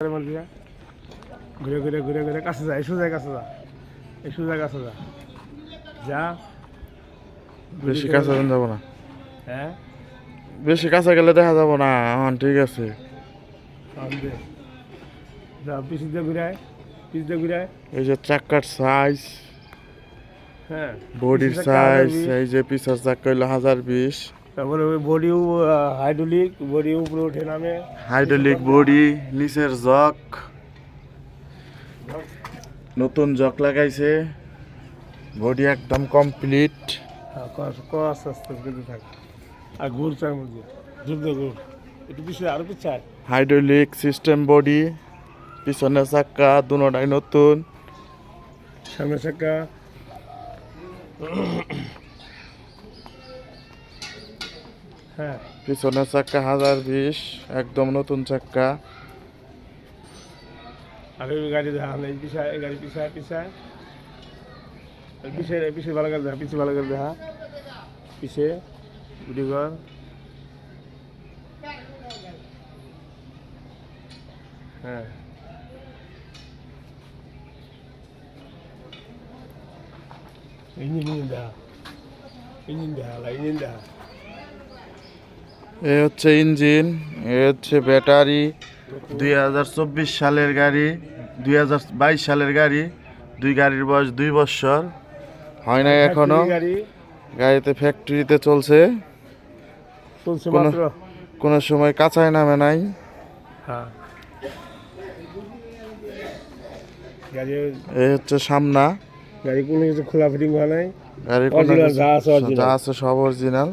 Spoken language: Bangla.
ঘুরে। ঘুরে ঘুরে ঘুরে ঘুরে কাছে যা সোজা কাছে যা। সোজা কাছে যা। যা। বেশি কাছে যাব না। হ্যাঁ? বেশি কাছে গেলে দেখা যাব না। হ্যাঁ ঠিক আছে। যা পিছ দিয়ে ঘুরায় পিছ দিয়ে ঘুরায়। এই যে চাক্কার সাইজ হ্যাঁ। বডির সাইজ এই যে পিছার চাক্কা হইল হাজার বিশ। তারপরে ওই বডিও হাইড্রোলিক বডি উপরে উঠে নামে। হাইড্রোলিক বডি নিচের জক। নতুন জক লাগাইছে। বডি একদম কমপ্লিট। হ্যাঁ, ক- ক আস্তে কিন্তু থাকে। আর ঘুর চার মধ্যে। যুদ্ধ ঘুর। একটু পিছিয়ে আরও পিছিয়ে হাইড্রোলিক সিস্টেম বডি পিছনের চাক্কা দুটাই নতুন। সামনে চাকা। পিছনের চাক্কা হাজার বিশ, একদম নতুন চাক্কা। আর ওই দেখা নেই পিছায়, এই গাড়ি পিছায় পিছায়। এই পিছে পিছে ভালো করে দেখা, পিছে ভালো দেখা। পিছে ভিডিও কর হ্যাঁ। ইঞ্জিন ইঞ্জিন দেখা। ইঞ্জিন দেখা ইঞ্জিন দেখা। এ হচ্ছে ইঞ্জিন এ হচ্ছে ব্যাটারি দুই হাজার চব্বিশ সালের গাড়ি দুই হাজার বাইশ সালের গাড়ি দুই গাড়ির বয়স দুই বছর। হয় না এখনও? গাড়ি। গাড়িতে ফ্যাক্টরিতে চলছে। চলছে কোনো- সময় কাঁচায় নামে নাই। হ্যাঁ। গাড়ি এই হচ্ছে সামনা। গাড়ি কোনো কিছু খোলা ফিটিং হয় নাই। original। যা আছে সব অরিজিনাল